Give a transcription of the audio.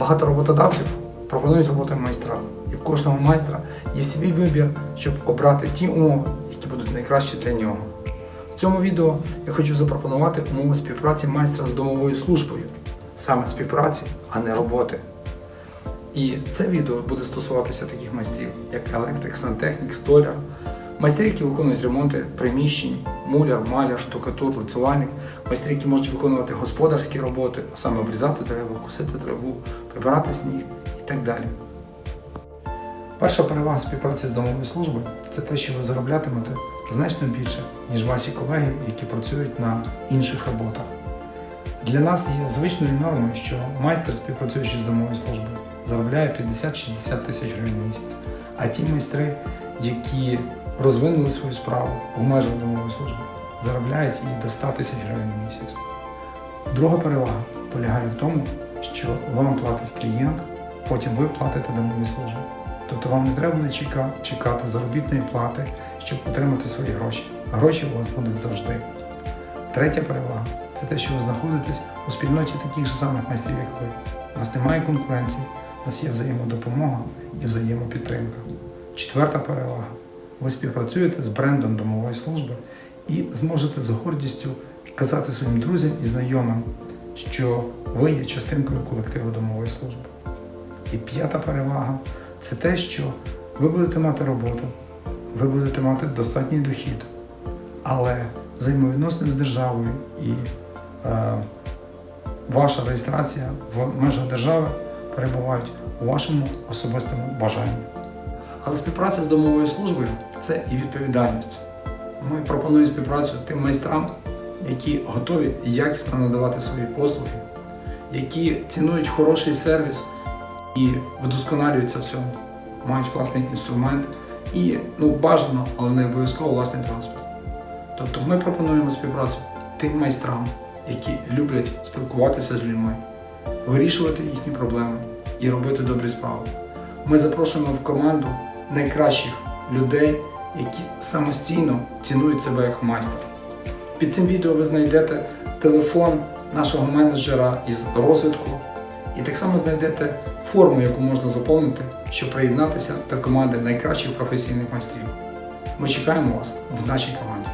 Багато роботодавців пропонують роботу майстра, і в кожного майстра є свій вибір, щоб обрати ті умови, які будуть найкращі для нього. В цьому відео я хочу запропонувати умови співпраці майстра з домовою службою, саме співпраці, а не роботи. І це відео буде стосуватися таких майстрів, як електрик, сантехнік, столяр, майстри, які виконують ремонти приміщень, муляр, маляр, штукатур, лицювальник, майстри, які можуть виконувати господарські роботи, а саме обрізати дерева, косити траву, прибирати сніг і так далі. Перша перевага співпраці з домовою службою це те, що ви зароблятимете значно більше, ніж ваші колеги, які працюють на інших роботах. Для нас є звичною нормою, що майстер, співпрацюючи з домовою службою, заробляє 50-60 тисяч гривень в місяць. А ті майстри, які розвинули свою справу в межах домової служби, заробляють і до 100 тисяч гривень в місяць. Друга перевага полягає в тому, що вам платить клієнт, потім ви платите домовій службі. Тобто вам не треба буде чекати заробітної плати, щоб отримати свої гроші. Гроші у вас будуть завжди. Третя перевага це те, що ви знаходитесь у спільноті таких же самих майстрів, як ви. У нас немає конкуренції, у нас є взаємодопомога і взаємопідтримка. Четверта перевага. Ви співпрацюєте з брендом домової служби і зможете з гордістю казати своїм друзям і знайомим, що ви є частинкою колективу домової служби. І п'ята перевага це те, що ви будете мати роботу, ви будете мати достатній дохід, але взаємовідносини з державою і е, ваша реєстрація в межах держави перебувають у вашому особистому бажанні. Але співпраця з домовою службою це і відповідальність. Ми пропонуємо співпрацю з тим майстрам, які готові якісно надавати свої послуги, які цінують хороший сервіс і вдосконалюються в цьому, мають власний інструмент і ну, бажано, але не обов'язково власний транспорт. Тобто ми пропонуємо співпрацю тим майстрам, які люблять спілкуватися з людьми, вирішувати їхні проблеми і робити добрі справи. Ми запрошуємо в команду найкращих людей, які самостійно цінують себе як майстер. Під цим відео ви знайдете телефон нашого менеджера із розвитку, і так само знайдете форму, яку можна заповнити, щоб приєднатися до команди найкращих професійних майстрів. Ми чекаємо вас в нашій команді.